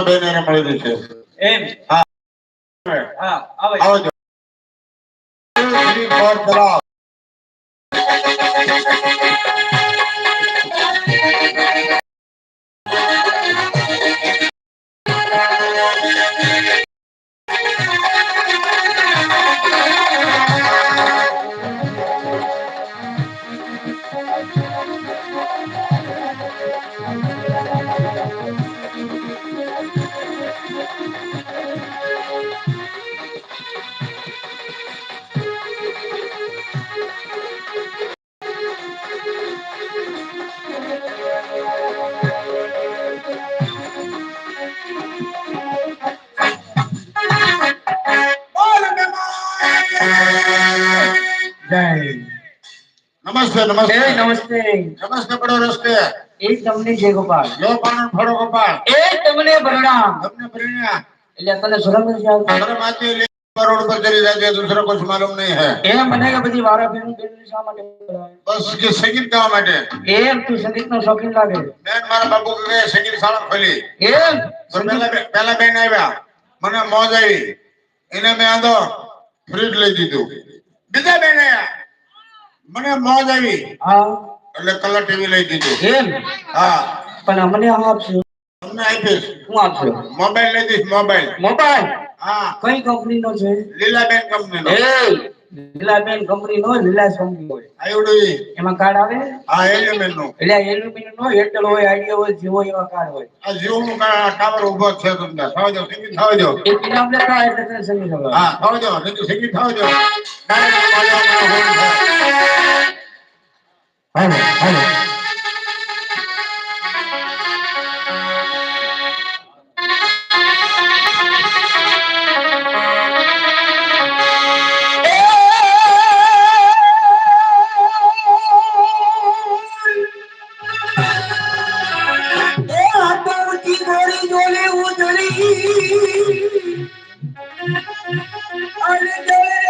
તમારા બેન એને મળી છે એમ? હા. હા આવે. આવજો ફોર ચલાવો. નમસ્તે નમસ્તે. નમસ્તે. નમસ્તે પડો રસ્તે. એ તમને જય ગોપાલ. જો પાણ ફળો ગોપાલ. એક તમને પ્રણામ. તમને પ્રણામ. એટલે તને શરમ નથી આવતી શરમ આવતી કરોડ પર ચલી જાય છે દૂસરો કોઈ માલુમ નહીં હે. એ મને કે બધી વારા ફેરું બેન શા માટે બસ કે સંગીત ગાવા માટે. એ તું સંગીત નો શોખીન લાગે. બેન મારા બાપુ કે સંગીત શાળા ખોલી. એ પહેલા પહેલા બેન આવ્યા. મને મોજ આવી. એને મેં આંધો ફ્રીજ લઈ દીધું. બીજા બેન આવ્યા. મને મોજ આવી. હા. એટલે કલર ટીવી લઈ દીધો. એમ? હા. પણ અમને આ આપશો? તમને આપીશ. હું આપશો? મોબાઈલ લઈ દઈશ મોબાઈલ. મોબાઈલ? હા. કઈ કંપની નો છે? લીલાબેન કંપની નો લીલાબેન કંપની નો લીલા કંપની હોય. આવડું એમાં કાર્ડ આવે? હા એલિમેન્ટ નો એટલે એલ્યુમિનિયમ નો એરટેલ હોય આઈડિયા હોય જીઓ એવા કાર્ડ હોય. આ જીવનું ટાવર ઊભો છે તમને. સમજો સંગીત સમજો એ આપણે થાય એટલે સમજી સંભળાવે. હા સમજો સમજો થવાજો হয় না হয় না Are you